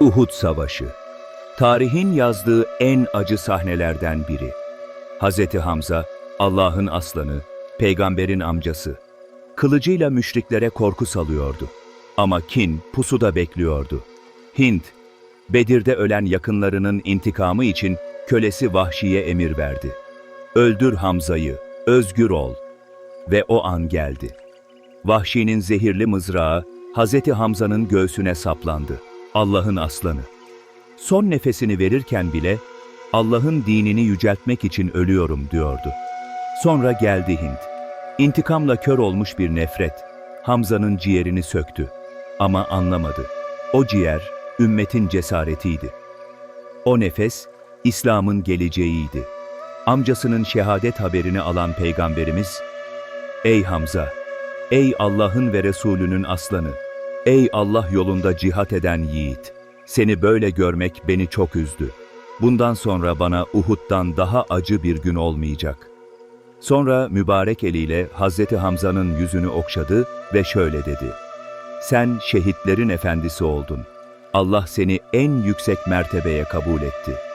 Uhud Savaşı Tarihin yazdığı en acı sahnelerden biri. Hazreti Hamza, Allah'ın aslanı, peygamberin amcası. Kılıcıyla müşriklere korku salıyordu. Ama kin pusuda bekliyordu. Hint, Bedir'de ölen yakınlarının intikamı için kölesi Vahşi'ye emir verdi. Öldür Hamza'yı, özgür ol. Ve o an geldi. Vahşi'nin zehirli mızrağı Hazreti Hamza'nın göğsüne saplandı. Allah'ın aslanı. Son nefesini verirken bile Allah'ın dinini yüceltmek için ölüyorum diyordu. Sonra geldi Hint. İntikamla kör olmuş bir nefret Hamza'nın ciğerini söktü. Ama anlamadı. O ciğer ümmetin cesaretiydi. O nefes İslam'ın geleceğiydi. Amcasının şehadet haberini alan peygamberimiz, Ey Hamza! Ey Allah'ın ve Resulünün aslanı! Ey Allah yolunda cihat eden yiğit! Seni böyle görmek beni çok üzdü. Bundan sonra bana Uhud'dan daha acı bir gün olmayacak. Sonra mübarek eliyle Hazreti Hamza'nın yüzünü okşadı ve şöyle dedi. Sen şehitlerin efendisi oldun. Allah seni en yüksek mertebeye kabul etti.''